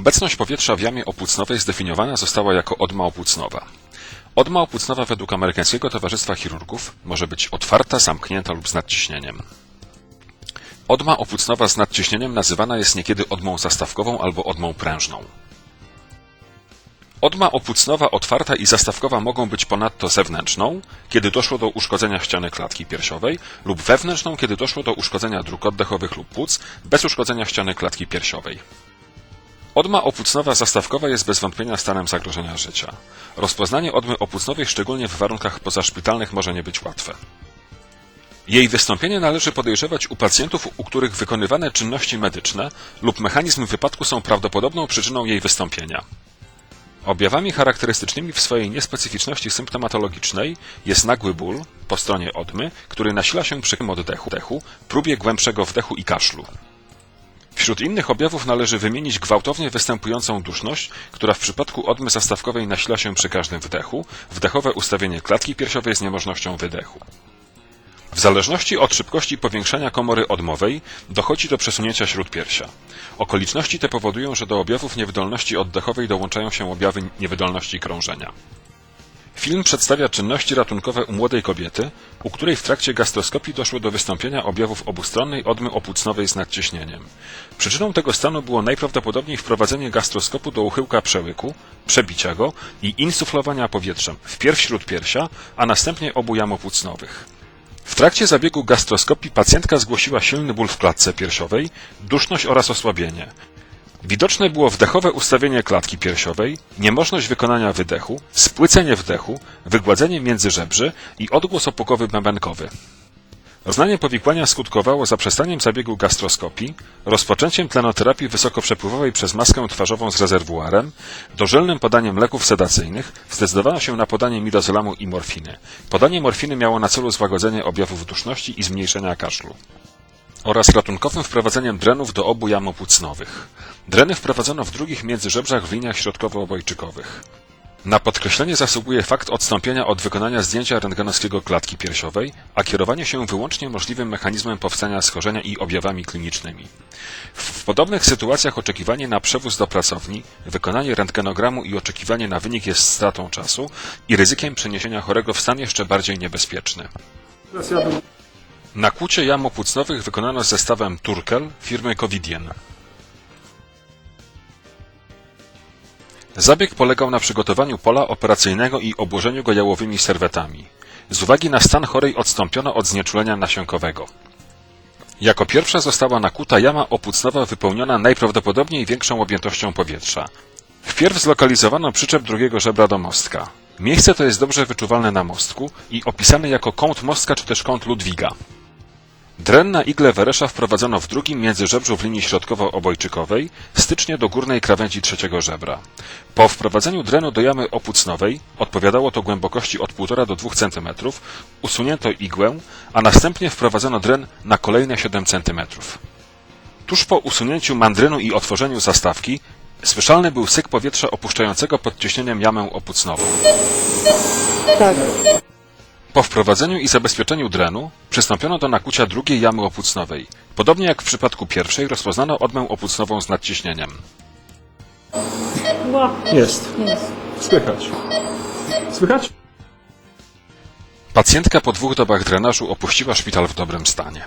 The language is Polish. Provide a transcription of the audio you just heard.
Obecność powietrza w jamie opłucnowej zdefiniowana została jako odma opłucnowa. Odma opłucnowa według Amerykańskiego Towarzystwa Chirurgów może być otwarta, zamknięta lub z nadciśnieniem. Odma opłucnowa z nadciśnieniem nazywana jest niekiedy odmą zastawkową albo odmą prężną. Odma opłucnowa otwarta i zastawkowa mogą być ponadto zewnętrzną, kiedy doszło do uszkodzenia ściany klatki piersiowej, lub wewnętrzną, kiedy doszło do uszkodzenia dróg oddechowych lub płuc, bez uszkodzenia ściany klatki piersiowej. Odma opłucnowa zastawkowa jest bez wątpienia stanem zagrożenia życia. Rozpoznanie odmy opłucnowej, szczególnie w warunkach pozaszpitalnych, może nie być łatwe. Jej wystąpienie należy podejrzewać u pacjentów, u których wykonywane czynności medyczne lub mechanizm wypadku są prawdopodobną przyczyną jej wystąpienia. Objawami charakterystycznymi w swojej niespecyficzności symptomatologicznej jest nagły ból po stronie odmy, który nasila się przy oddechu, dechu, próbie głębszego wdechu i kaszlu. Wśród innych objawów należy wymienić gwałtownie występującą duszność, która w przypadku odmy zastawkowej nasila się przy każdym wdechu, wdechowe ustawienie klatki piersiowej z niemożnością wydechu. W zależności od szybkości powiększania komory odmowej dochodzi do przesunięcia śródpiersia. Okoliczności te powodują, że do objawów niewydolności oddechowej dołączają się objawy niewydolności krążenia. Film przedstawia czynności ratunkowe u młodej kobiety, u której w trakcie gastroskopii doszło do wystąpienia objawów obustronnej odmy opłucnowej z nadciśnieniem. Przyczyną tego stanu było najprawdopodobniej wprowadzenie gastroskopu do uchyłka przełyku, przebicia go i insuflowania powietrzem wpierw śródpiersia, a następnie obu jam opłucnowych. W trakcie zabiegu gastroskopii pacjentka zgłosiła silny ból w klatce piersiowej, duszność oraz osłabienie. Widoczne było wdechowe ustawienie klatki piersiowej, niemożność wykonania wydechu, spłycenie wdechu, wygładzenie międzyżebrzy i odgłos opukowy bębenkowy. Roznanie powikłania skutkowało zaprzestaniem zabiegu gastroskopii, rozpoczęciem tlenoterapii wysokoprzepływowej przez maskę twarzową z rezerwuarem, dożylnym podaniem leków sedacyjnych, zdecydowano się na podanie midozolamu i morfiny. Podanie morfiny miało na celu złagodzenie objawów duszności i zmniejszenia kaszlu oraz ratunkowym wprowadzeniem drenów do obu jam opłucnowych. Dreny wprowadzono w drugich międzyżebrzach w liniach środkowo-obojczykowych. Na podkreślenie zasługuje fakt odstąpienia od wykonania zdjęcia rentgenowskiego klatki piersiowej, a kierowanie się wyłącznie możliwym mechanizmem powstania schorzenia i objawami klinicznymi. W, podobnych sytuacjach oczekiwanie na przewóz do pracowni, wykonanie rentgenogramu i oczekiwanie na wynik jest stratą czasu i ryzykiem przeniesienia chorego w stan jeszcze bardziej niebezpieczny. Nakłucie jam opłucnowych wykonano zestawem Turkel firmy Covidien. Zabieg polegał na przygotowaniu pola operacyjnego i obłożeniu go jałowymi serwetami. Z uwagi na stan chorej odstąpiono od znieczulenia nasiąkowego. Jako pierwsza została nakuta jama opłucnowa wypełniona najprawdopodobniej większą objętością powietrza. Wpierw zlokalizowano przyczep drugiego żebra do mostka. Miejsce to jest dobrze wyczuwalne na mostku i opisane jako kąt mostka czy też kąt Ludwiga. Dren na igle Weresza wprowadzono w drugim międzyżebrzu w linii środkowo-obojczykowej, stycznie do górnej krawędzi trzeciego żebra. Po wprowadzeniu drenu do jamy opłucnowej, odpowiadało to głębokości od 1,5 do 2 cm, usunięto igłę, a następnie wprowadzono dren na kolejne 7 cm. Tuż po usunięciu mandrynu i otworzeniu zastawki, słyszalny był syk powietrza opuszczającego pod ciśnieniem jamę opłucnową. Tak. Po wprowadzeniu i zabezpieczeniu drenu przystąpiono do nakucia drugiej jamy opłucnowej. Podobnie jak w przypadku pierwszej rozpoznano odmę opłucnową z nadciśnieniem. No, jest. Słychać. Słychać? Pacjentka po dwóch dobach drenażu opuściła szpital w dobrym stanie.